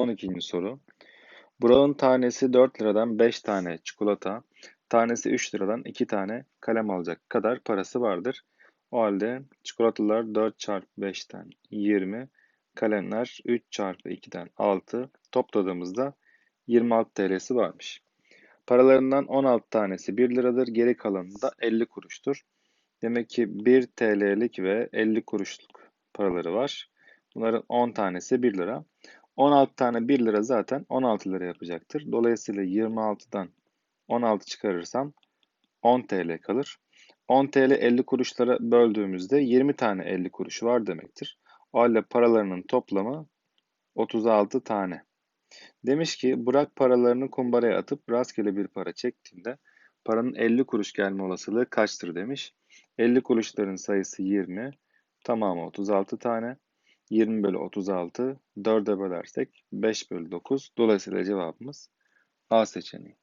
12. soru. Burak'ın tanesi 4 liradan 5 tane çikolata, tanesi 3 liradan 2 tane kalem alacak kadar parası vardır. O halde çikolatalar 4 çarpı 5'ten 20, kalemler 3 çarpı 2'den 6 topladığımızda 26 TL'si varmış. Paralarından 16 tanesi 1 liradır, geri kalanı da 50 kuruştur. Demek ki 1 TL'lik ve 50 kuruşluk paraları var. Bunların 10 tanesi 1 lira. 16 tane 1 lira zaten 16 lira yapacaktır. Dolayısıyla 26'dan 16 çıkarırsam 10 TL kalır. 10 TL 50 kuruşlara böldüğümüzde 20 tane 50 kuruş var demektir. O halde paralarının toplamı 36 tane. Demiş ki bırak paralarını kumbaraya atıp rastgele bir para çektiğinde paranın 50 kuruş gelme olasılığı kaçtır demiş. 50 kuruşların sayısı 20, tamamı 36 tane. 20 bölü 36, 4'e bölersek 5 bölü 9. Dolayısıyla cevabımız A seçeneği.